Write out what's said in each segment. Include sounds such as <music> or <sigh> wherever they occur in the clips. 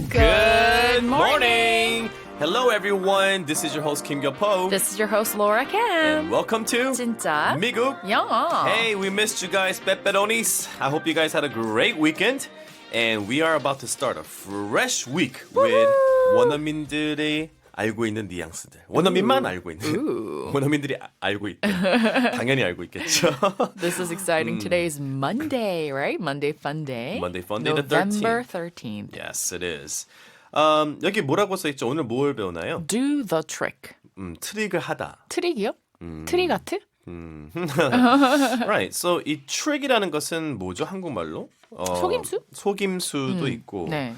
Good morning. Hello, everyone. This is your host Kim Gyo-po, This is your host Laura Cam. and welcome to 진짜 미국. 영어. Hey, we missed you guys, pepperonis. I hope you guys had a great weekend, and we are about to start a fresh week with 원어민들이 알고 있는 뉘앙스들. 원어민만 알고 있는. 원어민들이 아- 알고 있대. 당연히 알고 있겠죠. This is exciting. Today is Monday, right? Monday fun day. Monday fun day, the November 13th. yes, it is. Um, 여기 뭐라고 써있죠? 오늘 뭘 배우나요? Do the trick. 음, 트릭을 하다. 트릭이요? 트릭 아트? right. So 이 trick이라는 것은 뭐죠? 한국말로? 어, 속임수? 속임수도 있고. 네.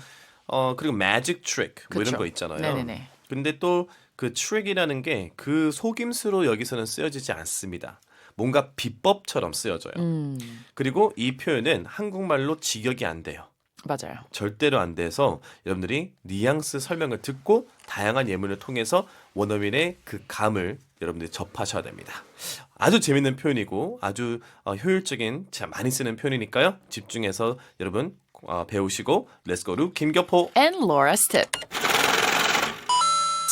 어 그리고 magic trick 뭐 이런 그쵸. 거 있잖아요. 네네네. 근데 또그 trick이라는 게 그 속임수로 여기서는 쓰여지지 않습니다. 뭔가 비법처럼 쓰여져요. 음. 그리고 이 표현은 한국말로 직역이 안 돼요. 맞아요. 절대로 안 돼서 여러분들이 뉘앙스 설명을 듣고 다양한 예문을 통해서 원어민의 그 감을 여러분들이 접하셔야 됩니다. 아주 재밌는 표현이고 아주 어, 효율적인 참 많이 쓰는 표현이니까요. 집중해서 여러분 어, 배우시고 go to 김교포. And Laura's tip.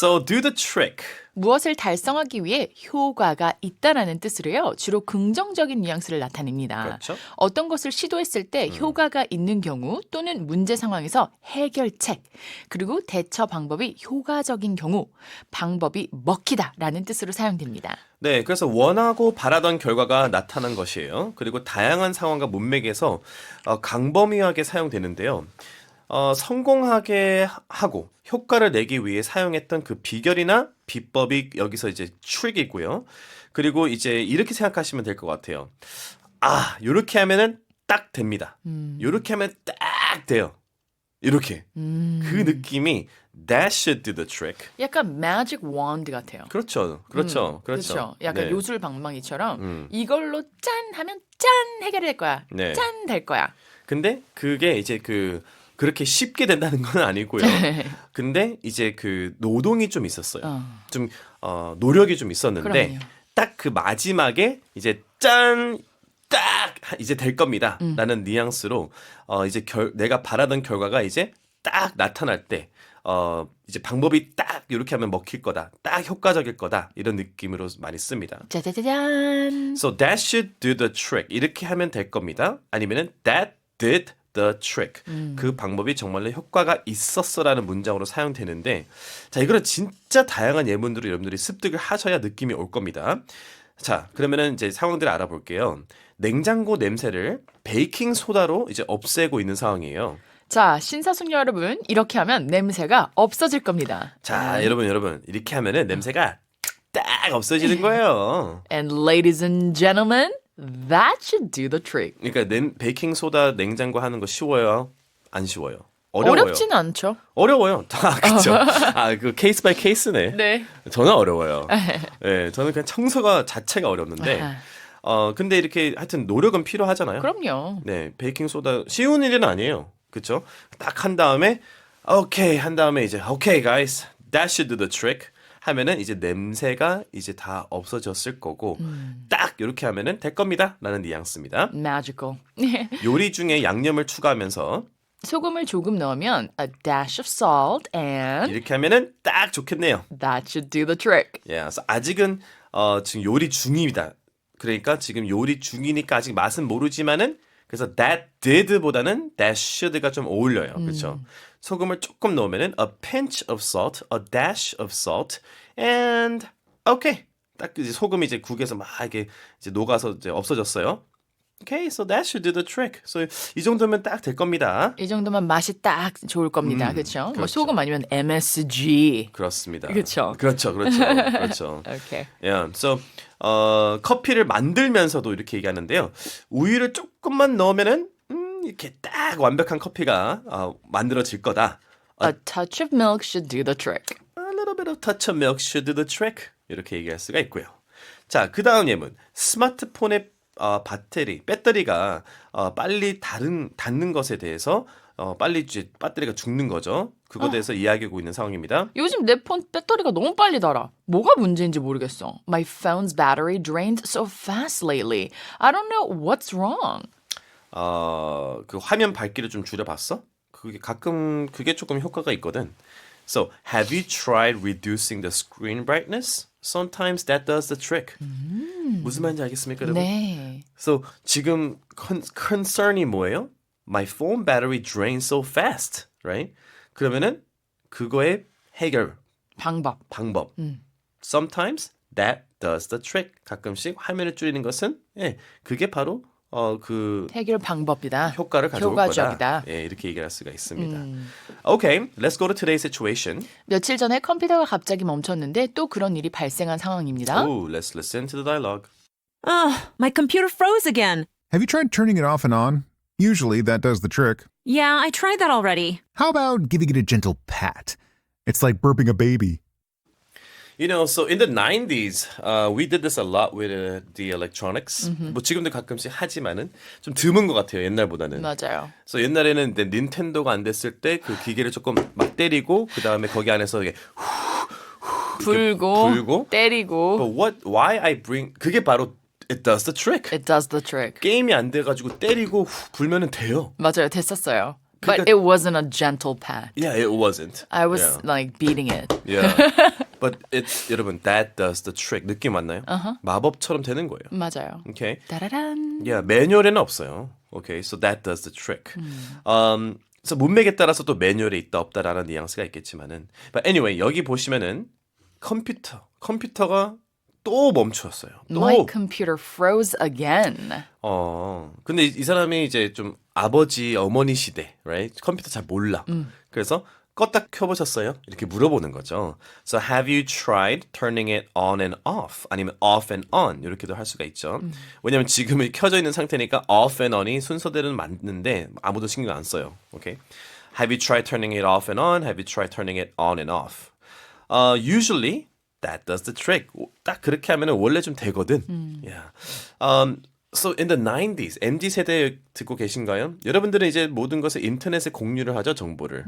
So do the trick. 무엇을 달성하기 위해 효과가 있다라는 뜻으로요. 주로 긍정적인 뉘앙스를 나타냅니다. 그렇죠. 어떤 것을 시도했을 때 효과가 있는 경우 또는 문제 상황에서 해결책 그리고 대처 방법이 효과적인 경우 방법이 먹히다라는 뜻으로 사용됩니다. 네, 그래서 원하고 바라던 결과가 나타난 것이에요. 그리고 다양한 상황과 문맥에서 어, 강범위하게 사용되는데요. 어, 성공하게 하고 효과를 내기 위해 사용했던 그 비결이나 비법이 여기서 이제 트릭이고요. 그리고 이제 이렇게 생각하시면 될 것 같아요. 아, 요렇게 하면은 딱 됩니다. 요렇게 하면 딱 돼요. 이렇게. 그 느낌이 that should do the trick. 약간 magic wand 같아요. 그렇죠. 그렇죠. 그렇죠. 그렇죠. 약간 네. 요술 방망이처럼 음. 이걸로 짠 하면 짠 해결될 거야. 네. 짠될 거야. 근데 그게 이제 그 그렇게 쉽게 된다는 건 아니고요. <laughs> 근데 이제 그 노동이 좀 있었어요. 어. 좀 어, 노력이 좀 있었는데. 딱 그 마지막에 이제 짠. 딱 이제 될 겁니다라는 뉘앙스로 어 이제 결 내가 바라던 결과가 이제 딱 나타날 때 어 이제 방법이 딱 이렇게 하면 먹힐 거다. 딱 효과적일 거다. 이런 느낌으로 많이 씁니다. 짜자자잔. So that should do the trick. 이렇게 하면 될 겁니다. 아니면은 that did the trick. 그 방법이 정말로 효과가 있었어라는 문장으로 사용되는데 자, 이거는 진짜 다양한 예문들을 여러분들이 습득을 하셔야 느낌이 올 겁니다. 자, 그러면은 이제 상황들을 알아볼게요. 냉장고 냄새를 베이킹 소다로 이제 없애고 있는 상황이에요. 자, 신사숙녀 여러분, 이렇게 하면 냄새가 없어질 겁니다. 자, 여러분 여러분 이렇게 하면은 냄새가 딱 없어지는 거예요. And ladies and gentlemen, that should do the trick. 그러니까 냉, 베이킹 소다 냉장고 하는 거 쉬워요? 안 쉬워요? 어려워요. 어렵지는 않죠. 어려워요. <laughs> 아, 그렇죠. 아, 그 케이스 바이 케이스네. 네. 저는 어려워요. 예, 저는 그냥 청소가 자체가 어렵는데. 어, 근데 이렇게 하여튼 노력은 필요하잖아요. 그럼요. 네, 베이킹 소다 쉬운 일은 아니에요. 그렇죠? 딱 한 다음에 오케이 한 다음에 이제 오케이 guys, that should do the trick. 하면은 이제 냄새가 이제 다 없어졌을 거고 딱 이렇게 하면은 될 겁니다라는 뉘앙스입니다. Magical. <laughs> 요리 중에 양념을 추가하면서 소금을 조금 넣으면 a dash of salt and 이렇게 하면은 딱 좋겠네요. that should do the trick. 예, 그래서 아직은 어, 지금 요리 중입니다. 그러니까 지금 요리 중이니까 아직 맛은 모르지만은 그래서 that did보다는 that should가 좀 어울려요. 그렇죠? 소금을 조금 넣으면은 a pinch of salt, a dash of salt, and okay. 딱 이제 소금이 이제 국에서 막 이렇게 이제 녹아서 이제 없어졌어요. Okay, so that should do the trick. So 이 정도면 딱 될 겁니다. 이 정도면 맛이 딱 좋을 겁니다. 그렇죠? 뭐 그렇죠. 소금 아니면 MSG. 그렇습니다. 그쵸. 그렇죠, 그렇죠, 그렇죠. <laughs> Okay. Yeah. So 어, 커피를 만들면서도 이렇게 얘기하는데요. 우유를 조금만 넣으면은 음, 이렇게 딱 완벽한 커피가 어, 만들어질 거다. A touch of milk should do the trick. A little bit of touch of milk should do the trick. 이렇게 얘기할 수가 있고요. 자, 그 다음 예문. 스마트폰의 어, 배터리, 배터리가 어, 빨리 다른, 닿는 것에 대해서 어, 빨리 이제 배터리가 죽는 거죠. 그거에 대해서 이야기하고 있는 상황입니다. 요즘 내 폰 배터리가 너무 빨리 닳아. 뭐가 문제인지 모르겠어. My phone's battery drained so fast lately. I don't know what's wrong. 어, 그 화면 밝기를 좀 줄여봤어? 그게 가끔 그게 조금 효과가 있거든. So, have you tried reducing the screen brightness? Sometimes that does the trick. 무슨 말인지 알겠습니까, 여러분? 네. So, 지금 con, concern이 뭐예요? My phone battery drains so fast, right? 그러면은 그거의 해결 방법. 방법. Sometimes that does the trick. 가끔씩 화면을 줄이는 것은 예, 그게 바로 어 그 해결 방법이다. 효과를 가져올 효과적이다. 거다. 예, 이렇게 얘기할 수가 있습니다. Okay, let's go to today's situation. 며칠 전에 컴퓨터가 갑자기 멈췄는데 또 그런 일이 발생한 상황입니다. Oh, let's listen to the dialogue. Ugh, my computer froze again. Have you tried turning it off and on? Usually that does the trick. Yeah, I tried that already. How about giving it a gentle pat? It's like burping a baby. You know, so in the 90s, uh, we did this a lot with uh, the electronics. 뭐 지금도 가끔씩 하지만은 좀 드문 것 같아요, 옛날보다는. 맞아요. 그래서 옛날에는 이제 닌텐도가 안 됐을 때 그 기계를 조금 막 때리고 그 다음에 거기 안에서 이게 불고, 불고? 때리고. But what? Why I bring? 그게 바로 it does the trick. It does the trick. 게임이 안 돼가지고 때리고 후, 불면은 돼요. 맞아요. 됐었어요. But 그러니까- it wasn't a gentle pat. Yeah, it wasn't. I was Yeah. like beating it. Yeah. But it's 여러분 that does the trick. 느낌 맞나요? 마법처럼 되는 거예요. 맞아요. Okay. 따라란. Yeah, 매뉴얼에는 없어요. Okay, so that does the trick. Um, 그래서 문맥에 따라서 또 매뉴얼에 있다 없다라는 뉘앙스가 있겠지만은, but anyway 여기 보시면은 컴퓨터, 컴퓨터가 또 멈추었어요. 또. My computer froze again. 어, 근데 이, 이 사람이 이제 좀 아버지, 어머니 시대, right? 컴퓨터 잘 몰라. 그래서 껐다 켜보셨어요? 이렇게 물어보는 거죠. So have you tried turning it on and off? 아니면 off and on 이렇게도 할 수가 있죠. 왜냐면 지금은 켜져 있는 상태니까 off and on이 순서대로는 맞는데 아무도 신경 안 써요. Okay? Have you tried turning it off and on? Have you tried turning it on and off? Uh, usually that does the trick. 딱 그렇게 하면은 원래 좀 되거든. Yeah. Um, so in the 90s, MZ 세대 듣고 계신가요? 여러분들은 이제 모든 것을 인터넷에 공유를 하죠, 정보를.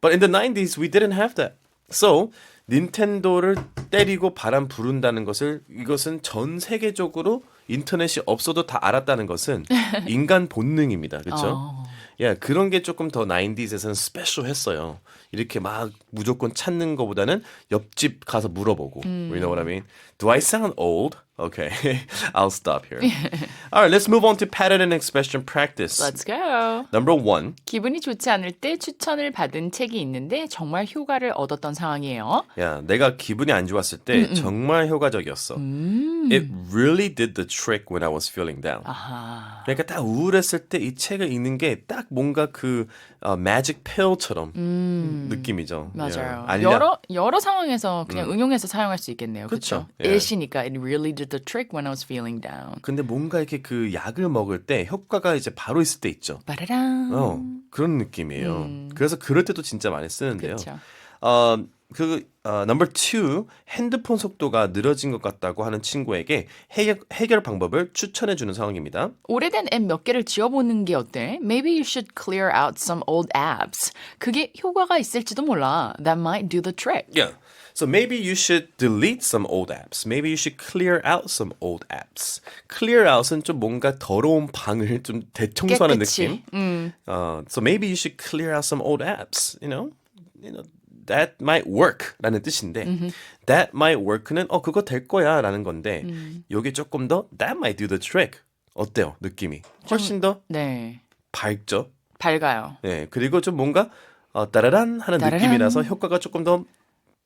But in the 90s, we didn't have that. So 닌텐도를 때리고 바람 부른다는 것을 이것은 전 세계적으로 인터넷이 없어도 다 알았다는 것은 <laughs> 인간 본능입니다. 그렇죠? 야, 그런 게 조금 더 90s에서는 스페셜했어요. 이렇게 막 무조건 찾는 것보다는 옆집 가서 물어보고. You know what I mean? Do I sound old? Okay, I'll stop here. All right, let's move on to pattern and expression practice. Let's go. Number one. 기분이 좋지 않을 때 추천을 받은 책이 있는데 정말 효과를 얻었던 상황이에요. 야, 내가 기분이 안 좋았을 때 정말 효과적이었어. It really did the trick when I was feeling down. 아하. 그러니까 딱 우울했을 때 이 책을 읽는 게 딱 뭔가 그 어, magic pill처럼 느낌이죠. 음. 맞아요. 예, 알약. 여러 여러 상황에서 그냥 응용해서 사용할 수 있겠네요. 그쵸. 그렇죠? 예. it이니까 it really did the trick when I was feeling down. 근데 뭔가 이렇게 그 약을 먹을 때 효과가 이제 바로 있을 때 있죠. 빠라랑. 어, 그런 느낌이에요. 그래서 그럴 때도 진짜 많이 쓰는데요. 그렇죠. 어, 그 어, number two 핸드폰 속도가 늘어진 것 같다고 하는 친구에게 해결, 해결 방법을 추천해 주는 상황입니다. 오래된 앱 몇 개를 지워보는 게 어때? Maybe you should clear out some old apps. 그게 효과가 있을지도 몰라. That might do the trick. Yeah. So maybe you should delete some old apps. Maybe you should clear out some old apps. Clear out은 좀 뭔가 더러운 방을 좀 대청소하는 깨끗이. 느낌. 음, 어, so maybe you should clear out some old apps. You know, you know that might work라는 뜻인데 that might work는 어 그거 될 거야라는 건데 요게 조금 더 that might do the trick. 어때요 느낌이? 훨씬 더 네. 밝죠. 밝아요. 네, 그리고 좀 뭔가 어, 따라란 하는 따라란. 느낌이라서 효과가 조금 더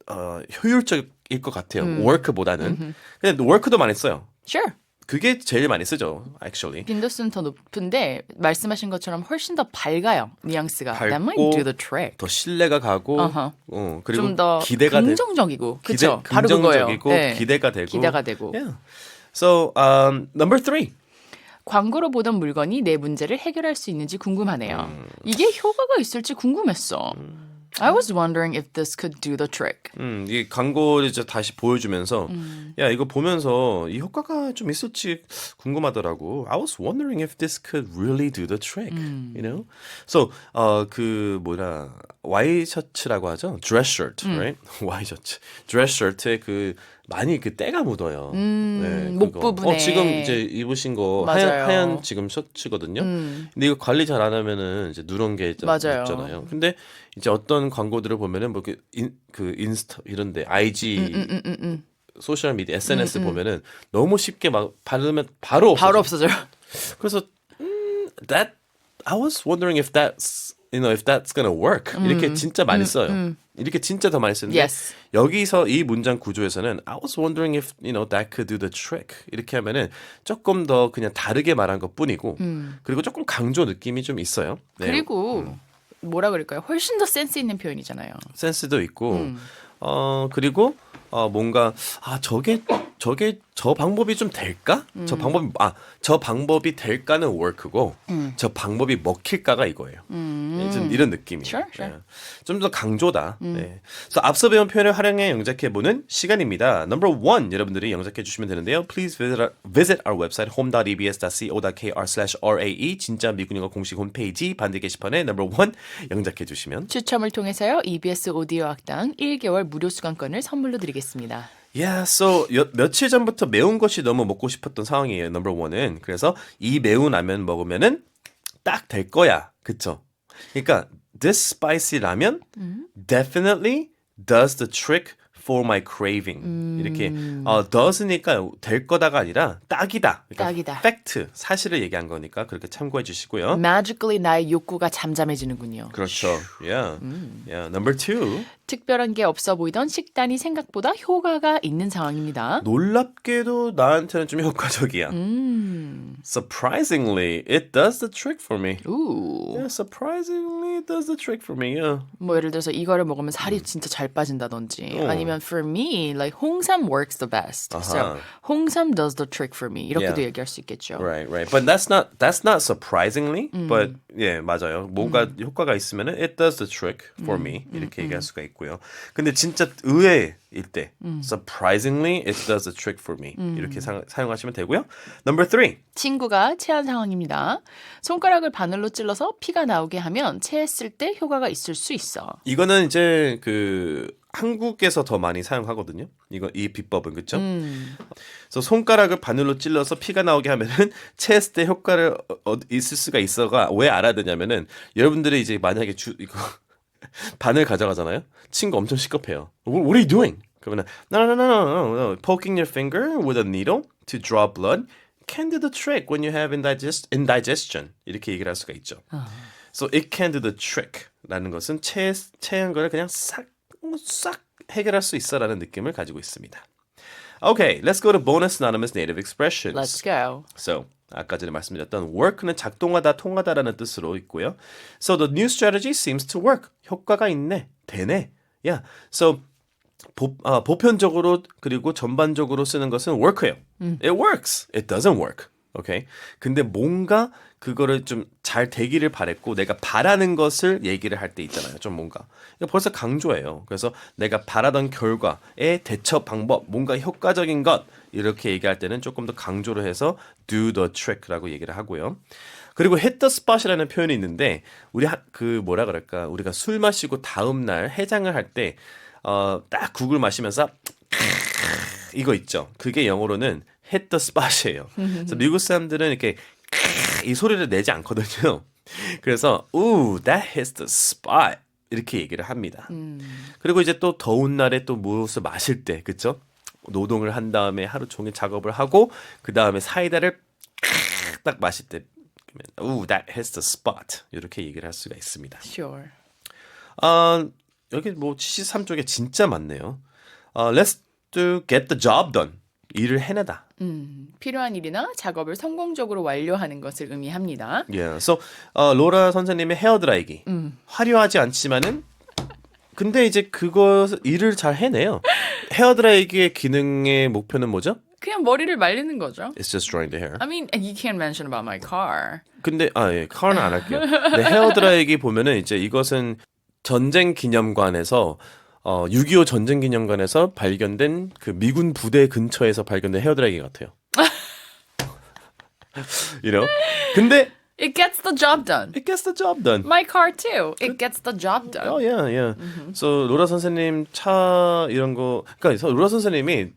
어, 효율적일 것 같아요. work보다는. 근데 work도 많이 써요. Sure. 그게 제일 많이 쓰죠, actually. 빈도수는 더 높은데 말씀하신 것처럼 훨씬 더 밝아요. 뉘앙스가. That might 밝고 do the trick. 더 신뢰가 가고, 어허. 어, 그리고 좀 더 기대가 되, 긍정적이고. 기대, 그렇죠. 바로 그거예요. 긍정적이고 네. 기대가 되고. 기대가 되고. Yeah. So, um, number three. 광고로 보던 물건이 내 문제를 해결할 수 있는지 궁금하네요. 음. 이게 효과가 있을지 궁금했어. I was wondering if this could do the trick. 음, 이 광고를 이제 다시 보여주면서, 야, 이거 보면서 이 효과가 좀 있을지 궁금하더라고. I was wondering if this could really do the trick, you know? So, 어, 그, 뭐라, 와이셔츠라고 하죠. 드레스 셔츠, 음. right? <laughs> 와이셔츠. 드레스 셔츠에 그 많이 그 때가 묻어요. 음, 목 그거. 부분에. 어, 지금 이제 입으신 거. 하얀, 하얀 지금 셔츠거든요. 음. 근데 이거 관리 잘 안 하면은 이제 누런 게 있- 맞아요. 있잖아요. 근데 이제 어떤 광고들을 보면은 뭐그 인, 그 인스타 이런데 IG 음, 음, 음, 음. 소셜 미디어 SNS 보면은 너무 쉽게 막 바르면 바로 없어져. 바로 없어져요. <laughs> 그래서 음, that I was wondering if that's you know if that's gonna work. 이렇게 진짜 많이 써요. 이렇게 진짜 더 많이 쓰는데 Yes. 여기서 이 문장 구조에서는 I was wondering if you know that could do the trick. 이렇게 하면은 조금 더 그냥 다르게 말한 것뿐이고 그리고 조금 강조 느낌이 좀 있어요. 네. 그리고 뭐라 그럴까요? 훨씬 더 센스 있는 표현이잖아요. 센스도 있고 음. 어 그리고 어 뭔가 아 저게 저게 저 방법이 좀 될까? 음. 저 방법이 아 저 방법이 될까는 work고 저 방법이 먹힐까가 이거예요. 네, 좀 이런 느낌이에요. 음. Sure, sure. 음. 좀더 강조다. 네. 그래서 앞서 배운 표현을 활용해 영작해 보는 시간입니다. Number one 여러분들이 영작해 주시면 되는데요. Please visit our, visit our website home.ebs.co.kr/rae 진짜 미군 영어 공식 홈페이지 반대 게시판에 Number one 영작해 주시면 추첨을 통해서요. EBS 오디오 학당 1개월 무료 수강권을 선물로 드리겠습니다. Yeah, so 여, 며칠 전부터 매운 것이 너무 먹고 싶었던 상황이에요. 넘버 원은 그래서 이 매운 라면 먹으면은 딱 될 거야, 그쵸? 그러니까 this spicy 라면 definitely does the trick for my craving. 이렇게 어, does니까 될 거다가 아니라 딱이다. 그러니까 딱이다. fact 사실을 얘기한 거니까 그렇게 참고해 주시고요. Magically 나의 욕구가 잠잠해지는군요. 그렇죠. Yeah, yeah. Number two. 특별한 게 없어 보이던 식단이 생각보다 효과가 있는 상황입니다. 놀랍게도 나한테는 좀 효과적이야. 음. Surprisingly, it does the trick for me. 우. Yeah, surprisingly, it does the trick for me. Yeah. 뭐 예를 들어서 이거를 먹으면 살이 진짜 잘 빠진다든지 아니면 for me like 홍삼 works the best. So. 홍삼 does the trick for me. 이렇게도 Yeah. 얘기할 수 있겠죠. Right, right. But that's not that's not surprisingly. 음. But 예, 맞아요. 뭔가 효과가 있으면은 it does the trick for me. 음, 이렇게 얘기할 수가 있고요. 근데 진짜 의외일 때 음. surprisingly it does the trick for me. 이렇게 사, 사용하시면 되고요. Number three. 친구가 체한 상황입니다. 손가락을 바늘로 찔러서 피가 나오게 하면 체했을 때 효과가 있을 수 있어. 이거는 이제 그 한국에서 더 많이 사용하거든요. 이거 이 비법은 그렇죠? 음. 그래서 손가락을 바늘로 찔러서 피가 나오게 하면은 체했을 때 효과를 어, 어, 있을 수가 있어가 왜 알아야 되냐면은 여러분들이 이제 만약에 주 이거 바늘 가져가잖아요. 친구 엄청 시급해요. What, are you doing? 그러면은 no no no no no no poking your finger with a needle to draw blood can do the trick when you have indigest indigestion 이렇게 얘기를 할 수가 있죠. So it can do the trick라는 것은 체 체한 거를 그냥 싹 싹 해결할 수 있어라는 느낌을 가지고 있습니다. Okay, let's go to bonus anonymous native expressions. Let's go. So 아까 전에 말씀드렸던 work는 작동하다, 통하다라는 뜻으로 있고요. So the new strategy seems to work. 효과가 있네, 되네. Yeah. So 보, 아, 보편적으로 그리고 전반적으로 쓰는 것은 work예요. It works. It doesn't work. 오케이. 근데 뭔가 그거를 좀 잘 되기를 바랬고 내가 바라는 것을 얘기를 할 때 있잖아요. 좀 뭔가. 이거 벌써 강조예요. 그래서 내가 바라던 결과의 대처 방법, 뭔가 효과적인 것 이렇게 얘기할 때는 조금 더 강조를 해서 do the trick라고 얘기를 하고요. 그리고 hit the spot이라는 표현이 있는데 우리 하, 그 뭐라 그럴까? 우리가 술 마시고 다음 날 해장을 할 때 어, 딱 국을 마시면서 이거 있죠. 그게 영어로는 hit the spot이에요. 그래서 미국 사람들은 이렇게 이 소리를 내지 않거든요. <laughs> 그래서 ooh, that hits the spot 이렇게 얘기를 합니다. 그리고 이제 또 더운 날에 또 무엇을 마실 때, 그쵸? 노동을 한 다음에 하루 종일 작업을 하고 그 다음에 사이다를 딱 마실 때, ooh, that hits the spot 이렇게 얘기를 할 수가 있습니다. Sure. 아, 여기 뭐 73쪽에 진짜 많네요. 어, let's do get the job done. 일을 해내다. 필요한 일이나 작업을 성공적으로 완료하는 것을 의미합니다. Yeah. So, 어, 로라 선생님의 헤어 드라이기. 화려하지 않지만은 근데 이제 그거 일을 잘 해내요. 헤어 드라이기의 기능의 목표는 뭐죠? 그냥 머리를 말리는 거죠. It's just drying the hair. I mean, you can't mention about my car. 근데 아 예, 카는 안 할게요. 헤어 드라이기 보면은 이제 이것은 전쟁 기념관에서 어, 6.25 전쟁 기념관에서 발견된 그 미군 부대 근처에서 발견된 헤어 드라이기 같아요. you know? 근데 It gets the job done. It gets the job done. My car too. It gets the job done. Oh yeah, yeah. So 로라 선생님 차 이런 거 그러니까 로라 선생님이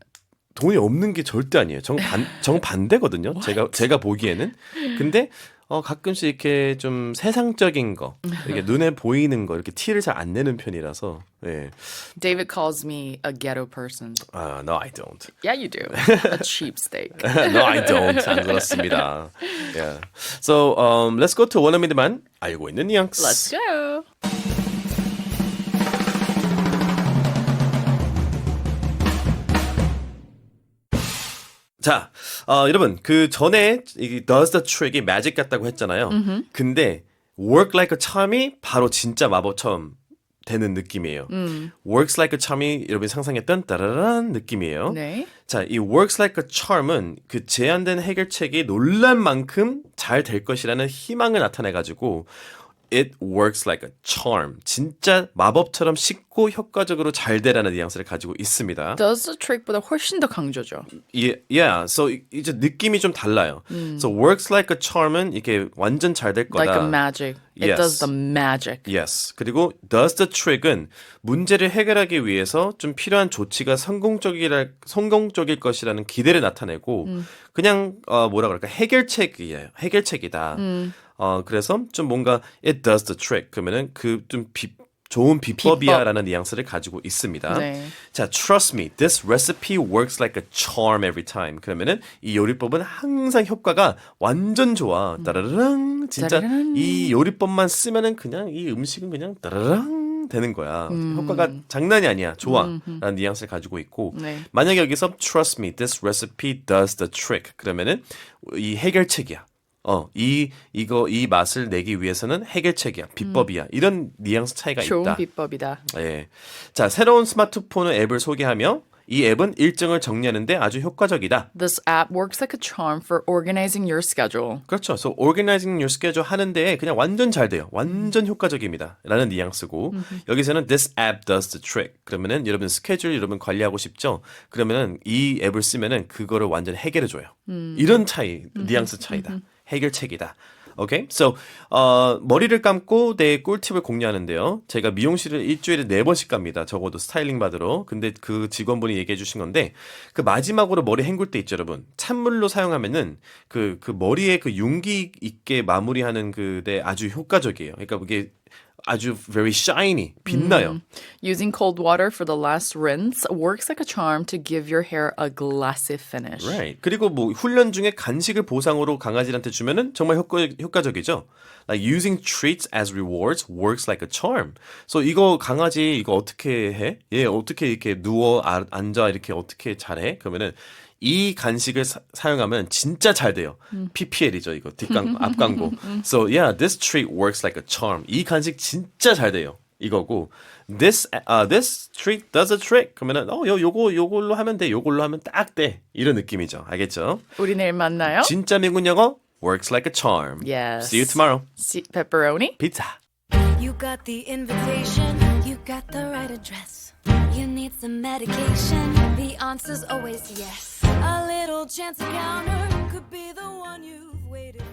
돈이 없는 게 절대 아니에요. 정반 <laughs> 정반대거든요. 제가 제가 보기에는. 근데 어 가끔씩 이렇게 좀 세상적인 거, 이렇게 눈에 보이는 거 이렇게 티를 잘 안 내는 편이라서. 예. David calls me a ghetto person. 아, no I don't. Yeah, you do. A cheapsteak. no I don't. 안 그렇습니다. Yeah. So um, let's go to 원어민들만 알고 있는 뉘앙스. Let's go. 자, 어, 여러분 그 전에 이 does the trick이 magic 같다고 했잖아요. 근데 work like a charm이 바로 진짜 마법처럼 되는 느낌이에요. works like a charm이 여러분이 상상했던 따라란 느낌이에요. 네. 자, 이 works like a charm은 그 제한된 해결책이 놀란 만큼 잘 될 것이라는 희망을 나타내 가지고 it works like a charm. 진짜 마법처럼 쉽고 효과적으로 잘 되라는 뉘앙스를 가지고 있습니다. Does the trick보다 훨씬 더 강조죠. 예, yeah. So 이- 이제 느낌이 좀 달라요. So works like a charm은 이게 완전 잘 될 거다. Like a magic. It Yes. does the magic. Yes. 그리고 does the trick은 문제를 해결하기 위해서 좀 필요한 조치가 성공적이라 성공적일 것이라는 기대를 나타내고 그냥 어 뭐라 그럴까 해결책이에요. 해결책이다. 어 그래서 좀 뭔가 it does the trick 그러면은 그좀 좋은 비법이야라는 뉘앙스를 가지고 있습니다. 네. 자, trust me, this recipe works like a charm every time. 그러면은 이 요리법은 항상 효과가 완전 좋아. 따라랑 진짜 따라랑. 이 요리법만 쓰면은 그냥 이 음식은 그냥 따라랑 되는 거야. 효과가 장난이 아니야. 좋아. 라는 뉘앙스를 가지고 있고 네. 만약에 여기서 trust me, this recipe does the trick. 그러면은 이 해결책이야. 어, 이 이거 이 맛을 내기 위해서는 해결책이야. 비법이야. 이런 뉘앙스 차이가 좋은 있다. 비법이다. 예. 자, 새로운 스마트폰 앱을 소개하며 이 앱은 일정을 정리하는데 아주 효과적이다. This app works like a charm for organizing your schedule. 그렇죠. So organizing your schedule 하는데 그냥 완전 잘 돼요. 완전 효과적입니다. 라는 뉘앙스고 여기서는 this app does the trick. 그러면은 여러분 스케줄 여러분 관리하고 싶죠? 그러면은 이 앱을 쓰면은 그거를 완전 해결해 줘요. 이런 차이, 뉘앙스 차이다. 해결책이다. 오케이? So 어, 머리를 감고 내 꿀팁을 공유하는데요. 제가 미용실을 일주일에 네 번씩 갑니다. 적어도 스타일링 받으러. 근데 그 직원분이 얘기해 주신 건데 그 마지막으로 머리 헹굴 때 있죠, 여러분. 찬물로 사용하면은 그 그 머리에 그 윤기 있게 마무리하는 그데 아주 효과적이에요. 그러니까 그게 아주 very shiny 빛나요. Using cold water for the last rinse works like a charm to give your hair a glassy finish. Right. 그리고 뭐 훈련 중에 간식을 보상으로 강아지한테 주면은 정말 효과 효과적이죠. Like using treats as rewards works like a charm. So 이거 강아지 이거 어떻게 해? 얘 어떻게 이렇게 누워 아, 앉아 이렇게 어떻게 잘해? 그러면은 이 간식을 사, 사용하면 진짜 잘 돼요. PPL이죠 이거 뒷광고 앞광고. So yeah, this treat works like a charm. 이 간식 진짜 잘 돼요. 이거고 this uh, this treat does a trick. 그러면은 어 요, 요거 요걸로 하면 돼. 요걸로 하면 딱 돼. 이런 느낌이죠. 알겠죠? 우리 내일 만나요. 진짜 미국 영어 works like a charm. Yes. See you tomorrow. See, pepperoni. Pizza. You got the invitation, you got the right address. You need some medication, the answer's always yes. A little chance encounter could be the one you've waited